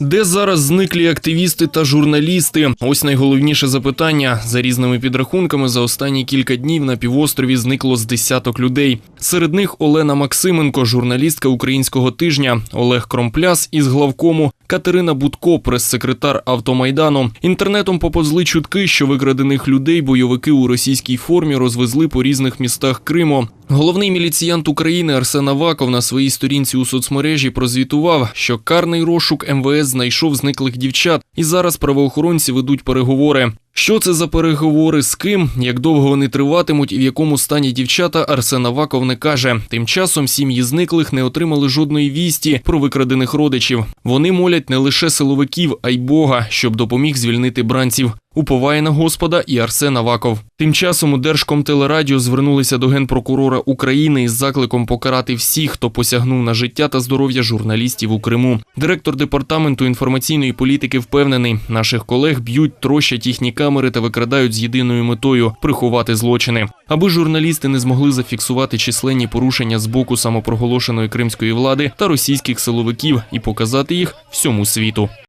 Де зараз зниклі активісти та журналісти? Ось найголовніше запитання. За різними підрахунками, за останні кілька днів на півострові зникло з десяток людей. Серед них Олена Максименко, журналістка українського тижня, Олег Кромпляс із главкому, Катерина Будко, прес-секретар Автомайдану. Інтернетом поповзли чутки, що викрадених людей бойовики у російській формі розвезли по різних містах Криму. Головний міліціянт України Арсен Аваков на своїй сторінці у соцмережі прозвітував, що карний розшук МВС знайшов зниклих дівчат, і зараз правоохоронці ведуть переговори. Що це за переговори з ким, як довго вони триватимуть і в якому стані дівчата, Арсен Аваков не каже. Тим часом сім'ї зниклих не отримали жодної вісті про викрадених родичів. Вони молять не лише силовиків, а й Бога, щоб допоміг звільнити бранців. Уповає на Господа і Арсен Аваков. Тим часом у Держкомтелерадіо звернулися до генпрокурора України із закликом покарати всіх, хто посягнув на життя та здоров'я журналістів у Криму. Директор департаменту інформаційної політики впевнений, наших колег б'ють, трощать їхні камери та викрадають з єдиною метою приховати злочини, аби журналісти не змогли зафіксувати численні порушення з боку самопроголошеної кримської влади та російських силовиків і показати їх всьому світу.